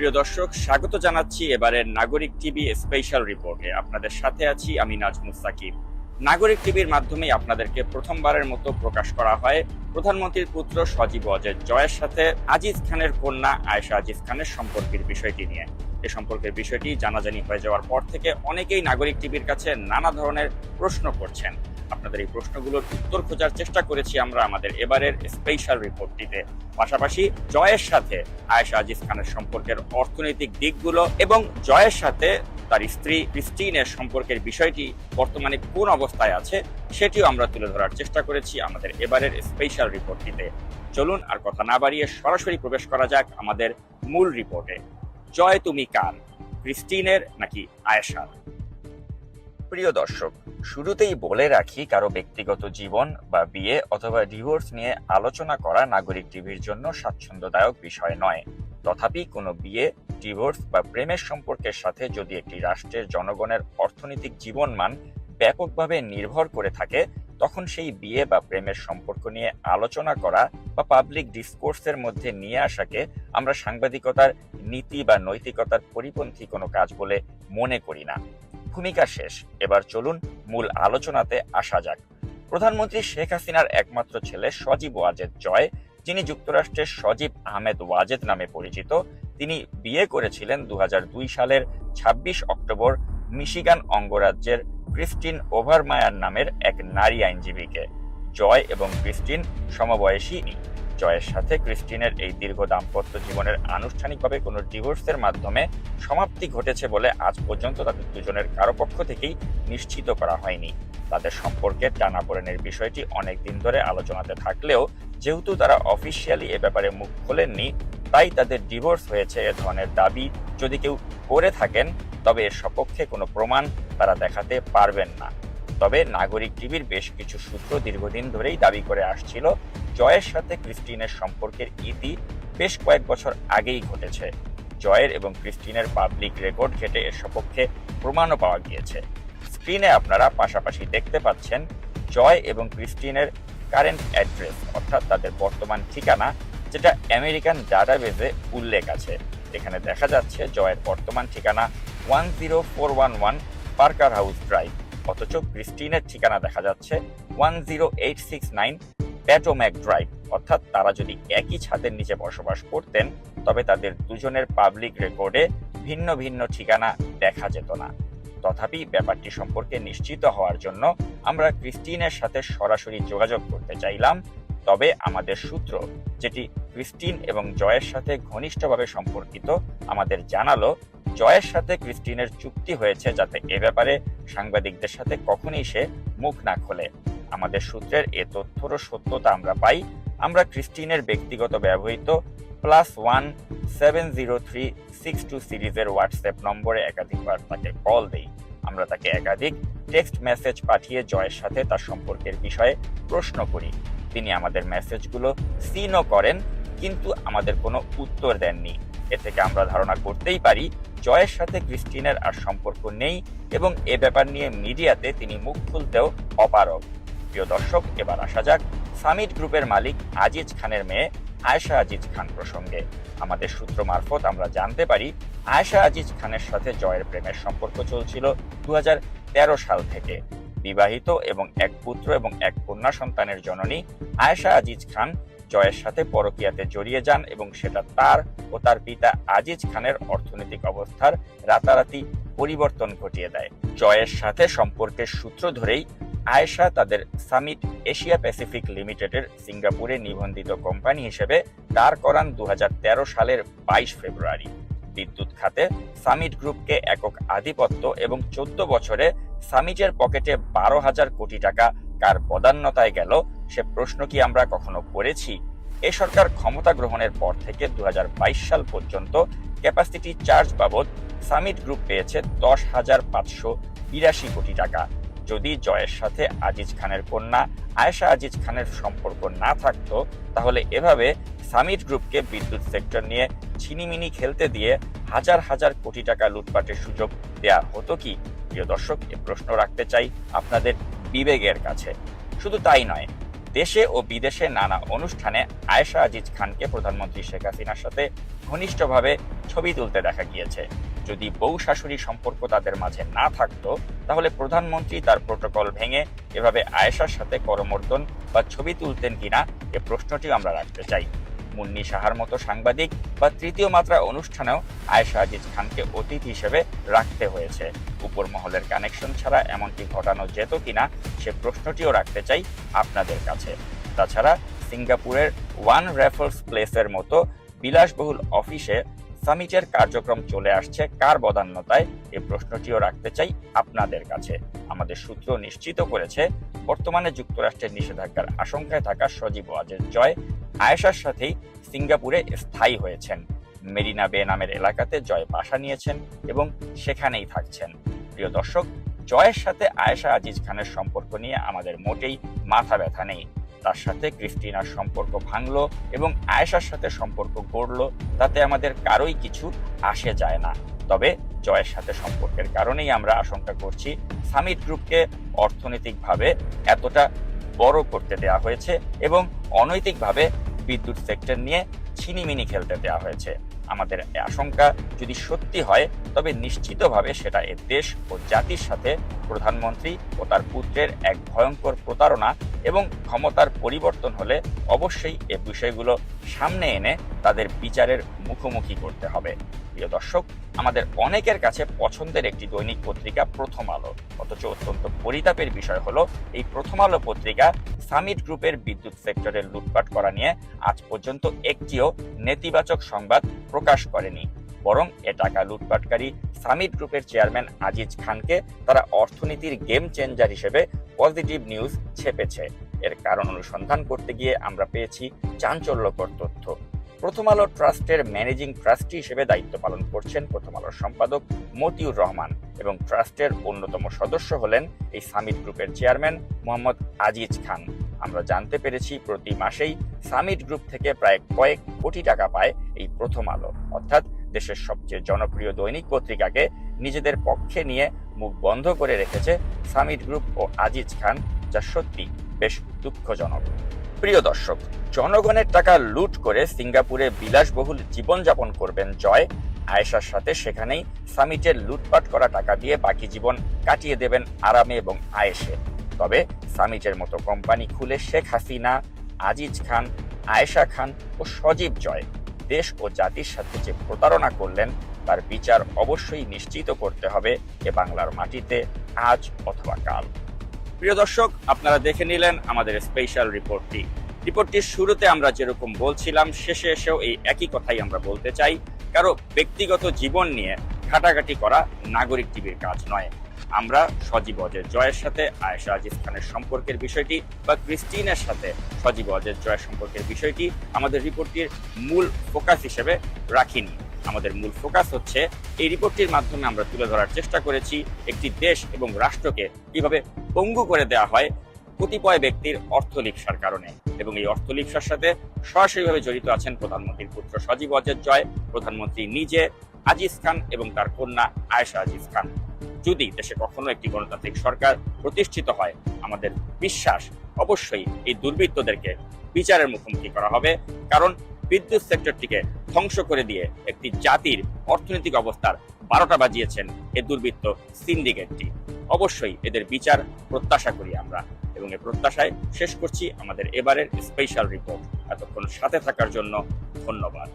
প্রিয় দর্শক, স্বাগত জানাচ্ছি এবারের নাগরিক টিভি স্পেশাল রিপোর্টে আপনাদের সাথে আছি আমি নাজমুস সাকিব। নাগরিক টিভির মাধ্যমে আপনাদেরকে প্রথমবারের মতো প্রকাশ করা হয় প্রধানমন্ত্রীর পুত্র সজীব অজয় জয়ের সাথে আজিজ খানের কন্যা আয়েশা আজিজ খানের সম্পর্কের বিষয়টি নিয়ে। এ সম্পর্কের বিষয়টি জানাজানি হয়ে যাওয়ার পর থেকে অনেকেই নাগরিক টিভির কাছে নানা ধরনের প্রশ্ন করছেন। আপনাদের এই প্রশ্নগুলোর উত্তর খোঁজার চেষ্টা করেছি আমরা আমাদের এবারের স্পেশাল রিপোর্টটিতে পাশাপাশি জয়ের সাথে আয়েশা আজিজ খানের সম্পর্কের অর্থনৈতিক দিকগুলো এবং জয়ের সাথে তার স্ত্রী ক্রিস্টিনের সম্পর্কের বিষয়টি বর্তমানে কোন অবস্থায় আছে সেটিও আমরা তুলে ধরার চেষ্টা করেছি আমাদের এবারের স্পেশাল রিপোর্টটিতে চলুন আর কথা না বাড়িয়ে সরাসরি প্রবেশ করা যাক আমাদের মূল রিপোর্টে জয় তুমি কার? ক্রিস্টিনের নাকি আয়েশার? প্রিয় দর্শক শুরুতেই বলে রাখি, কারও ব্যক্তিগত জীবন বা বিয়ে অথবা ডিভোর্স নিয়ে আলোচনা করা নাগরিক টিভির জন্য স্বাচ্ছন্দ্যদায়ক বিষয় নয়। তথাপি কোনো বিয়ে, ডিভোর্স বা প্রেমের সম্পর্কের সাথে যদি একটি রাষ্ট্রের জনগণের অর্থনৈতিক জীবনমান ব্যাপকভাবে নির্ভর করে থাকে, তখন সেই বিয়ে বা প্রেমের সম্পর্ক নিয়ে আলোচনা করা বা পাবলিক ডিসকোর্সের মধ্যে নিয়ে আসাকে আমরা সাংবাদিকতার নীতি বা নৈতিকতার পরিপন্থী কোনো কাজ বলে মনে করি না। ভূমিকা শেষ। এবার চলুন মূল আলোচনাতে আসা যাক। প্রধানমন্ত্রী শেখ হাসিনার একমাত্র ছেলে সজীব ওয়াজেদ জয়, যিনি যুক্তরাষ্ট্রের সজীব আহমেদ ওয়াজেদ নামে পরিচিত, তিনি বিয়ে করেছিলেন দু হাজার দুই সালের ২৬ অক্টোবর মিশিগান অঙ্গরাজ্যের ক্রিস্টিন ওভারমায়ার নামের এক নারী আইনজীবীকে। জয় এবং ক্রিস্টিন সমবয়সী। জয়ের সাথে ক্রিস্টিনের এই দীর্ঘ দাম্পত্য জীবনের আনুষ্ঠানিকভাবে কোনো ডিভোর্সের মাধ্যমে সমাপ্তি ঘটেছে বলে আজ পর্যন্ত তাদের দুজনের কারও পক্ষ থেকেই নিশ্চিত করা হয়নি। তাদের সম্পর্কে টানাপোড়েনের বিষয়টি অনেক দিন ধরে আলোচনাতে থাকলেও যেহেতু তারা অফিসিয়ালি এ ব্যাপারে মুখ খোলেননি, তাই তাদের ডিভোর্স হয়েছে এ ধরনের দাবি যদি কেউ করে থাকেন, তবে এর সপক্ষে কোনো প্রমাণ তারা দেখাতে পারবেন না। তবে নাগরিক টিভির বেশ কিছু সূত্র দীর্ঘদিন ধরেই দাবি করে আসছিল জয়ের সাথে ক্রিস্টিনের সম্পর্কের ইতি বেশ কয়েক বছর আগেই ঘটেছে। জয়ের এবং ক্রিস্টিনের পাবলিক রেকর্ড ঘেটে এর সপক্ষে প্রমাণও পাওয়া গিয়েছে। স্ক্রিনে আপনারা পাশাপাশি দেখতে পাচ্ছেন জয় এবং ক্রিস্টিনের কারেন্ট অ্যাড্রেস, অর্থাৎ তাদের বর্তমান ঠিকানা, যেটা আমেরিকান ডাটাবেজে উল্লেখ আছে। এখানে দেখা যাচ্ছে জয়ের বর্তমান ঠিকানা one zero four one one Parker House Drive. অথচ ক্রিস্টিনের ঠিকানা দেখা যাচ্ছে one zero eight six nine Potomac Drive অর্থাৎ তারা যদি একই ছাদের নিচে বসবাস করতেন, তবে তাদের দুজনের পাবলিক রেকর্ডে ভিন্ন ভিন্ন ঠিকানা দেখা যেত না। তথাপি ব্যাপারটি সম্পর্কে নিশ্চিত হওয়ার জন্য আমরা ক্রিস্টিনের সাথে সরাসরি যোগাযোগ করতে চাইলাম। তবে আমাদের সূত্র, যেটি ক্রিস্টিন এবং জয়ের সাথে ঘনিষ্ঠভাবে সম্পর্কিত, আমাদের জানালো জয়ের সাথে ক্রিস্টিনের চুক্তি হয়েছে যাতে এ ব্যাপারে সাংবাদিকদের সাথে কখনই সে মুখ না খোলে। আমাদের সূত্রের এ তথ্যরও সত্যতা আমরা পাই, আমরা ক্রিস্টিনের ব্যক্তিগত ব্যবহৃত plus one seven zero three six two সিরিজের হোয়াটসঅ্যাপ নম্বরে একাধিকবার তাকে কল দেই। আমরা তাকে একাধিক টেক্সট মেসেজ পাঠিয়ে জয়ের সাথে তার সম্পর্কের বিষয়ে প্রশ্ন করি। তিনি আমাদের মেসেজগুলো সিনও করেন, কিন্তু আমাদের কোনো উত্তর দেননি। এ থেকে আমরা ধারণা করতেই পারি, জয়ের সাথে ক্রিস্টিনের আর সম্পর্ক নেই এবং এ ব্যাপার নিয়ে মিডিয়াতে তিনি মুখ খুলতেও অপারগ। প্রিয় দর্শক, এবার আসা যাক সামিট গ্রুপের মালিক আজিজ খানের মেয়ে আয়েশা আজিজ খান প্রসঙ্গে। আমাদের সূত্র মারফত আমরা জানতে পারি, আয়েশা আজিজ খানের সাথে জয়ের প্রেমের সম্পর্ক চলছিল দু হাজার তেরো সাল থেকে। বিবাহিত এবং এক পুত্র এবং এক কন্যা সন্তানের জননী আয়েশা আজিজ খান জয়ের সাথে পরকিয়াতে জড়িয়ে যান এবং সেটা তার ও তার পিতা আজিজ খানের অর্থনৈতিক অবস্থার রাতারাতি পরিবর্তন ঘটিয়ে দেয়। জয়ের সাথে সম্পর্কের সূত্র ধরেই আয়েশা তাদের সামিট এশিয়া প্যাসিফিক লিমিটেডের সিঙ্গাপুরে নিবন্ধিত কোম্পানি হিসেবে দাঁড় করান দু হাজার তেরো সালের বাইশ ফেব্রুয়ারি। বিদ্যুৎ খাতে সামিট গ্রুপকে একক আধিপত্য এবং চোদ্দ বছরে সামিটের পকেটে বারো হাজার কোটি টাকা কার বদান্যতায় গেল সে প্রশ্ন কি আমরা কখনো করেছি? এ সরকার ক্ষমতা গ্রহণের পর থেকে দু হাজার বাইশ সাল পর্যন্ত ক্যাপাসিটি চার্জ বাবদ সামিট গ্রুপ পেয়েছে দশ হাজার পাঁচশো বিরাশি কোটি টাকা। যদি জয়ের সাথে আজিজ খানের কন্যা আয়েশা আজিজ খানের সম্পর্ক না থাকতো, তাহলে এভাবে সামিট গ্রুপকে বিদ্যুৎ সেক্টর নিয়ে ছিনিমিনি খেলতে দিয়ে হাজার হাজার কোটি টাকা লুটপাটের সুযোগ দেয়া হতো কি? প্রিয় দর্শক, এ প্রশ্ন রাখতে চাই আপনাদের বিবেকের কাছে। শুধু তাই নয় দেশে ও বিদেশে নানা অনুষ্ঠানে আয়েশা আজিজ খানকে প্রধানমন্ত্রী শেখ হাসিনার সাথে ঘনিষ্ঠভাবে ছবি তুলতে দেখা গিয়েছে। যদি বউ শাশুড়ি সম্পর্ক তাদের মাঝে না থাকতো, তাহলে প্রধানমন্ত্রী তার প্রোটোকল ভেঙে এভাবে আয়েশার সাথে করমর্দন বা ছবি তুলতেন কিনা এ প্রশ্নটি আমরা রাখতে চাই। মুন্নি সাহার মতো সাংবাদিক বা তৃতীয় মাত্রা অনুষ্ঠানেও আয়েশা আজিজ খানকে অতিথি হিসেবে রাখতে হয়েছে। উপর মহলের কানেকশন ছাড়া এমনটি ঘটানো যেত কিনা সে প্রশ্নটিও রাখতে চাই আপনাদের কাছে। তাছাড়া সিঙ্গাপুরের ওয়ান রেফার্স প্লেসের মতো বিলাসবহুল অফিসে সামিটের কার্যক্রম চলে আসছে কার বদান্যতায় এ প্রশ্নটিও রাখতে চাই আপনাদের কাছে। আমাদের সূত্র নিশ্চিত করেছে, বর্তমানে যুক্তরাষ্ট্রের নিষেধাজ্ঞার আশঙ্কায় থাকা সজীব ওয়াজের জয় আয়েশার সাথেই সিঙ্গাপুরে স্থায়ী হয়েছেন। মেরিনা বে নামের এলাকাতে জয় বাসা নিয়েছেন এবং সেখানেই থাকছেন। প্রিয় দর্শক, জয়ের সাথে আয়েশা আজিজ খানের সম্পর্ক নিয়ে আমাদের মোটেই মাথা ব্যথা নেই। তার সাথে ক্রিস্টিনার সম্পর্ক ভাঙল এবং আয়েশার সাথে সম্পর্ক গড়লো, তাতে আমাদের কারোই কিছু আসে যায় না। তবে জয়ের সাথে সম্পর্কের কারণেই আমরা আশঙ্কা করছি সামিট গ্রুপকে অর্থনৈতিকভাবে এতটা বড় করতে দেয়া হয়েছে এবং অনৈতিকভাবে বিদ্যুৎ সেক্টর নিয়ে ছিনিমিনি খেলতে দেওয়া হয়েছে। আমাদের আশঙ্কা যদি সত্যি হয়, তবে নিশ্চিতভাবে সেটা এ দেশ ও জাতির সাথে প্রধানমন্ত্রী ও তার পুত্রের এক ভয়ঙ্কর প্রতারণা এবং ক্ষমতার পরিবর্তন হলে অবশ্যই এ বিষয়গুলো সামনে এনে তাদের বিচারের মুখোমুখি করতে হবে। প্রিয় দর্শক, আমাদের অনেকের কাছে পছন্দের একটি দৈনিক পত্রিকা প্রথম আলো। অথচ অত্যন্ত পরিতাপের বিষয় হলো এই প্রথম আলো পত্রিকা সামিট গ্রুপের বিদ্যুৎ সেক্টরের লুটপাট করা নিয়ে আজ পর্যন্ত একটিও নেতিবাচক সংবাদ প্রকাশ করেনি। বরং এ টাকা লুটপাটকারী সামিট গ্রুপের চেয়ারম্যান আজিজ খানকে তারা অর্থনীতির গেম চেঞ্জার হিসেবে পজিটিভ নিউজ ছেপেছে। এর কারণ অনুসন্ধান করতে গিয়ে আমরা পেয়েছি চাঞ্চল্যকর তথ্য। প্রথম আলো ট্রাস্টের ম্যানেজিং ট্রাস্টি হিসেবে দায়িত্ব পালন করছেন প্রথম আলোর সম্পাদক মতিউর রহমান এবং ট্রাস্টের অন্যতম সদস্য হলেন এই সামিট গ্রুপের চেয়ারম্যান মোহাম্মদ আজিজ খান। আমরা জানতে পেরেছি প্রতি মাসেই সামিট গ্রুপ থেকে প্রায় কয়েক কোটি টাকা পায় এই প্রথম আলো। অর্থাৎ দেশের সবচেয়ে জনপ্রিয় দৈনিক পত্রিকাকে নিজেদের পক্ষে নিয়ে মুখ বন্ধ করে রেখেছে সামিট গ্রুপ ও আজিজ খান, যা সত্যি বেশ দুঃখজনক। প্রিয় দর্শক, জনগণের টাকা লুট করে সিঙ্গাপুরে বিলাসবহুল জীবনযাপন করবেন জয়। আয়েশার সাথে সেখানেই সামিটের লুটপাট করা টাকা দিয়ে বাকি জীবন কাটিয়ে দেবেন আরামে এবং আয়েশে। তবে সামিটের মতো কোম্পানি খুলে শেখ হাসিনা, আজিজ খান, আয়েশা খান ও সজীব জয় দেশ ও জাতির সাথে যে প্রতারণা করলেন, তার বিচার অবশ্যই নিশ্চিত করতে হবে এ বাংলার মাটিতে আজ অথবা কাল। প্রিয় দর্শক, আপনারা দেখে নিলেন আমাদের স্পেশাল রিপোর্টটি রিপোর্টটির শুরুতে আমরা যেরকম বলছিলাম, শেষে এসেও এই একই কথাই আমরা বলতে চাই। কারও ব্যক্তিগত জীবন নিয়ে ঘাটাঘাটি করা নাগরিক টিভির কাজ নয়। আমরা সজীব অজের জয়ের সাথে, আয়েশা আজিজ খানের সম্পর্কের বিষয়টি বা ক্রিস্টিনের সাথে সজীব অজের জয়ের সম্পর্কের বিষয়টি আমাদের রিপোর্টটির মূল ফোকাস হিসেবে রাখিনি। আমাদের মূল ফোকাস হচ্ছে এই রিপোর্টটির মাধ্যমে আমরা তুলে ধরার চেষ্টা করেছি একটি দেশ এবং রাষ্ট্রকে কীভাবে পঙ্গু করে দেওয়া হয় কতিপয় ব্যক্তির অর্থলিপ্সার কারণে। এবং এই অর্থলিপ্সার সাথে সরাসরিভাবে জড়িত আছেন প্রধানমন্ত্রীর পুত্র সজীব অজের জয়, প্রধানমন্ত্রী নিজে আজিজ খান এবং তার কন্যা আয়েশা আজিজ খান। যদি দেশে কখনো একটি গণতান্ত্রিক সরকার প্রতিষ্ঠিত হয়, আমাদের বিশ্বাস অবশ্যই এই দুর্বৃত্তদেরকে বিচারের মুখোমুখি করা হবে। কারণ বিদ্যুৎ সেক্টরটিকে ধ্বংস করে দিয়ে একটি জাতির অর্থনৈতিক অবস্থার বারোটা বাজিয়েছেন এ দুর্বৃত্ত সিন্ডিকেটটি। অবশ্যই এদের বিচার প্রত্যাশা করি আমরা এবং এ প্রত্যাশায় শেষ করছি আমাদের এবারের স্পেশাল রিপোর্ট। এতক্ষণ সাথে থাকার জন্য ধন্যবাদ।